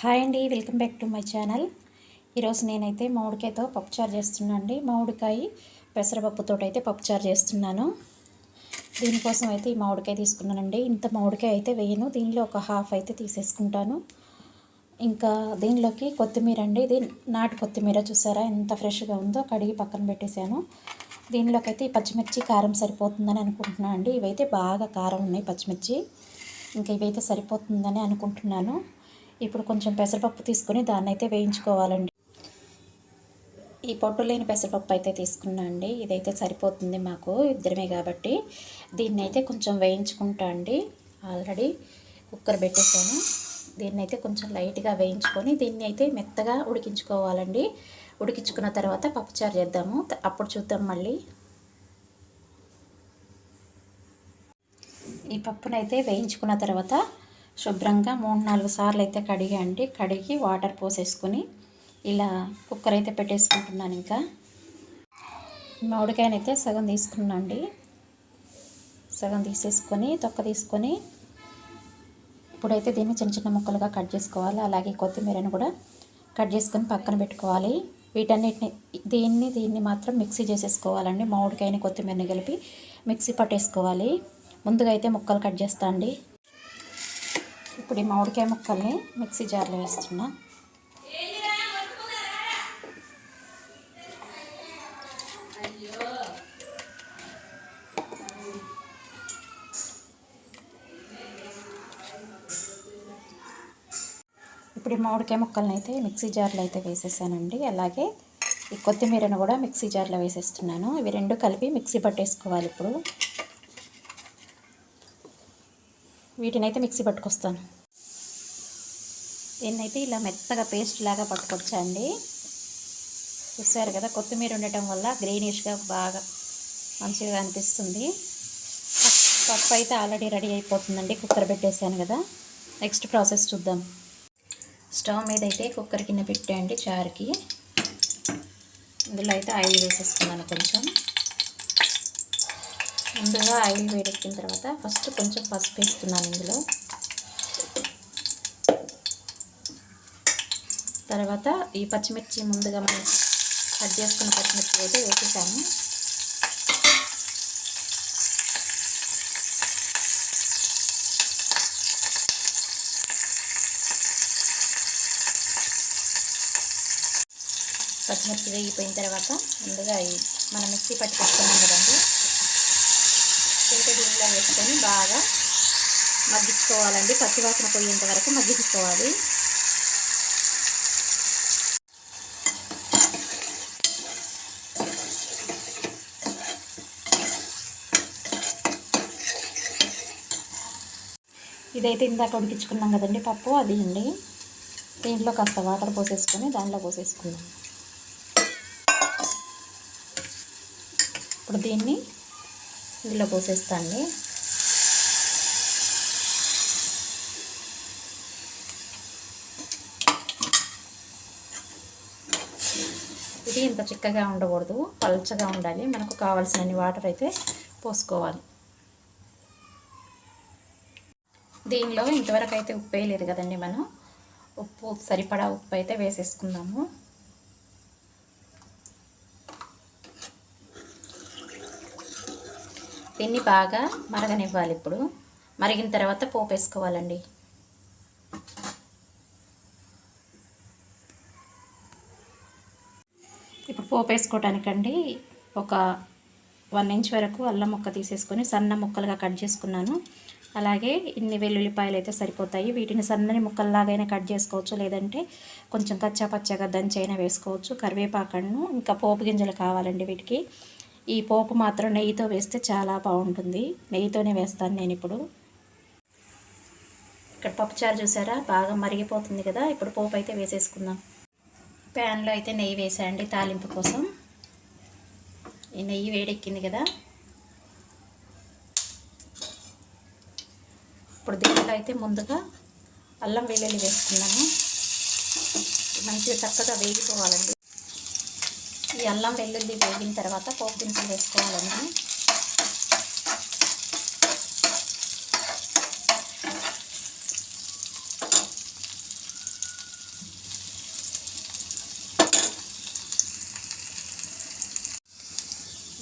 Hi అండి welcome back to my channel. ఈరోజు నేనైతే మామిడికాయతో పప్పుచారు చేస్తున్నాను అండి మామిడికాయ పెసరపప్పుతో అయితే పప్పుచారు చేస్తున్నాను. దీనికోసం అయితే ఈ మామిడికాయ తీసుకున్నానండి. ఇంత మామిడికాయ అయితే వేయను. దీనిలో ఒక హాఫ్ అయితే తీసేసుకుంటాను. ఇంకా దీనిలోకి కొత్తిమీర అండి. ఇది నాటు కొత్తిమీర చూసారా? ఎంత ఫ్రెష్గా ఉందో కడిగి పక్కన పెట్టేశాను. దీనిలోకి అయితే ఈ పచ్చిమిర్చి కారం సరిపోతుందని అనుకుంటున్నాను అండి ఇవైతే బాగా కారం ఉన్నాయి పచ్చిమిర్చి. ఇంకా ఇవైతే సరిపోతుందని అనుకుంటున్నాను. ఇప్పుడు కొంచెం పెసరపప్పు తీసుకొని దాన్ని అయితే వేయించుకోవాలండి. ఈ పొట్టు లేని పెసరపప్పు అయితే తీసుకున్నా అండి. ఇదైతే సరిపోతుంది మాకు ఇద్దరమే కాబట్టి. దీన్ని అయితే కొంచెం వేయించుకుంటా అండి. ఆల్రెడీ కుక్కర్ పెట్టేసాను దీన్ని అయితే కొంచెం లైట్గా వేయించుకొని దీన్ని అయితే మెత్తగా ఉడికించుకోవాలండి. ఉడికించుకున్న తర్వాత పప్పుచారు చేద్దాము. అప్పుడు చూద్దాం మళ్ళీ. ఈ పప్పునైతే వేయించుకున్న తర్వాత శుభ్రంగా మూడు నాలుగు సార్లు అయితే కడిగండి కడిగి వాటర్ పోసేసుకొని ఇలా కుక్కర్ అయితే పెట్టేసుకుంటున్నాను ఇంకా. మామిడికాయనైతే సగం తీసుకున్నాండి అండి. సగం తీసేసుకొని తొక్క తీసుకొని ఇప్పుడైతే దీన్ని చిన్న చిన్న ముక్కలుగా కట్ చేసుకోవాలి. అలాగే కొత్తిమీరను కూడా కట్ చేసుకొని పక్కన పెట్టుకోవాలి. వీటన్నిటిని దీన్ని దీన్ని మాత్రం మిక్సీ చేసేసుకోవాలండి. మామిడికాయని కొత్తిమీరని కలిపి మిక్సీ పట్టేసుకోవాలి. ముందుగా అయితే ముక్కలు కట్ చేస్తా అండి. ఇప్పుడు ఈ మామిడికాయ ముక్కల్ని మిక్సీ జార్లో వేస్తున్నా. ఇప్పుడు ఈ మామిడికాయ ముక్కల్ని అయితే మిక్సీ జార్లో అయితే వేసేసానండి. అలాగే ఈ కొత్తిమీరను కూడా మిక్సీ జార్లో వేసేస్తున్నాను. ఇవి రెండు కలిపి మిక్సీ పట్టేసుకోవాలి ఇప్పుడు. వీటిని అయితే మిక్సీ పట్టుకొస్తాను. దీన్నైతే ఇలా మెత్తగా పేస్ట్ లాగా పట్టుకొచ్చండి. చూసారు కదా కొత్తిమీర ఉండటం వల్ల గ్రీనిష్గా బాగా మంచిగా అనిపిస్తుంది. పప్పు అయితే ఆల్రెడీ రెడీ అయిపోతుందండి కుక్కర్ పెట్టేశాను కదా. నెక్స్ట్ ప్రాసెస్ చూద్దాం. స్టవ్ మీద అయితే కుక్కర్ కింద పెట్టేయండి చారుకి. ఇందులో అయితే ఆయిల్ వేసేసుకున్నాను కొంచెం. ముందుగా ఆయిల్ వేడెక్కిన తర్వాత ఫస్ట్ కొంచెం పసుపు వేస్తున్నాను ఇందులో. తర్వాత ఈ పచ్చిమిర్చి ముందుగా మనం కట్ చేసుకున్న పచ్చిమిర్చి అయితే వేసేసాము. పచ్చిమిర్చి వేగిపోయిన తర్వాత ముందుగా మనం మిక్సీ పట్టుకొస్తున్నాం కదండి. చింత దీనిలో వేసుకొని బాగా మగ్గించుకోవాలండి పచ్చివాసన పోయేంత వరకు మగ్గించుకోవాలి ఇదైతే ఇందాక ఉడికించుకున్నాం కదండి పప్పు అది అండి. దీంట్లో కాస్త వాటర్ పోసేసుకొని దాంట్లో పోసేసుకుందాం. ఇప్పుడు దీన్ని ఇందులో పోసేస్తాండి ఇది ఇంత చిక్కగా ఉండకూడదు పలచగా ఉండాలి. మనకు కావాల్సినన్ని వాటర్ అయితే పోసుకోవాలి. దీనిలో ఇంతవరకు అయితే ఉప్పు వేయలేదు కదండి మనం. ఉప్పు సరిపడా ఉప్పు అయితే వేసేసుకుందాము. దీన్ని బాగా మరగనివ్వాలి ఇప్పుడు. మరిగిన తర్వాత పోపు వేసుకోవాలండి ఇప్పుడు పోపు వేసుకోవటానికండి ఒక వన్ ఇంచ్ వరకు అల్లం ముక్క తీసేసుకొని సన్న ముక్కలుగా కట్ చేసుకున్నాను. అలాగే ఇన్ని వెల్లుల్లిపాయలు అయితే సరిపోతాయి. వీటిని సన్నని ముక్కల్లాగైనా కట్ చేసుకోవచ్చు. లేదంటే కొంచెం కచ్చా పచ్చగా దంచైనా వేసుకోవచ్చు. కరివేపాకను ఇంకా పోపు గింజలు కావాలండి వీటికి. ఈ పోపు మాత్రం నెయ్యితో వేస్తే చాలా బాగుంటుంది. నెయ్యితోనే వేస్తాను నేను ఇప్పుడు. ఇక్కడ పప్పుచారు చూసారా? బాగా మరిగిపోతుంది కదా. ఇప్పుడు పోపు అయితే వేసేసుకుందాం. ప్యాన్లో అయితే నెయ్యి వేసాయండి తాలింపు కోసం. ఈ నెయ్యి వేడెక్కింది కదా. ఇప్పుడు దీంట్లో అయితే ముందుగా అల్లం వెల్లుల్లి వేసుకున్నాము మంచిగా చక్కగా వేగిపోవాలండి. ఈ అల్లం వెల్లుల్లి వేగిన తర్వాత పోపు దినుసులు వేసుకోవాలండి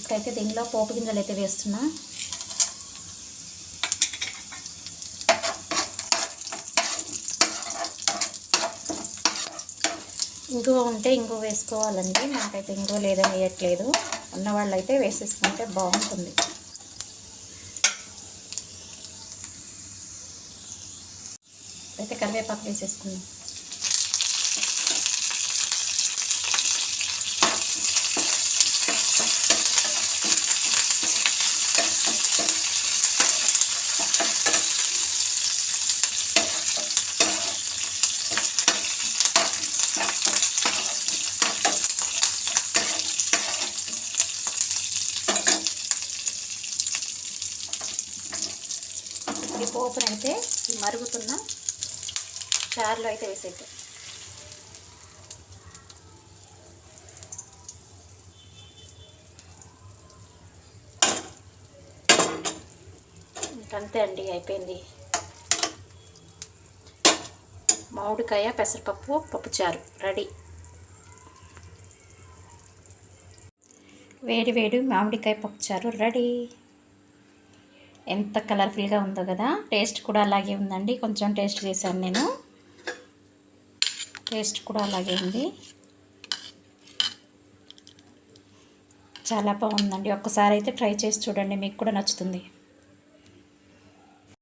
ఇక్కడైతే దీనిలో పోపు గింజలు అయితే వేస్తున్నా. ఇంగువ ఉంటే ఇంగువ వేసుకోవాలండి. నాకైతే ఇంగువ లేదని వేయట్లేదు. ఉన్నవాళ్ళు అయితే వేసేసుకుంటే బాగుంటుంది. అయితే కరివేపాకు వేసేసుకుందాం. పోపునైతే ఈ మరుగుతున్న చారులో అయితే వేసేద్దాం. అంతే అండి అయిపోయింది. మామిడికాయ పెసరపప్పు పప్పుచారు రెడీ. వేడి వేడి మామిడికాయ పప్పుచారు రెడీ. ఎంత కలర్ఫుల్గా ఉందో కదా. టేస్ట్ కూడా అలాగే ఉందండి. కొంచెం టేస్ట్ చేశాను నేను. టేస్ట్ కూడా అలాగే ఉంది. చాలా బాగుందండి. ఒక్కసారి అయితే ట్రై చేసి చూడండి. మీకు కూడా నచ్చుతుంది.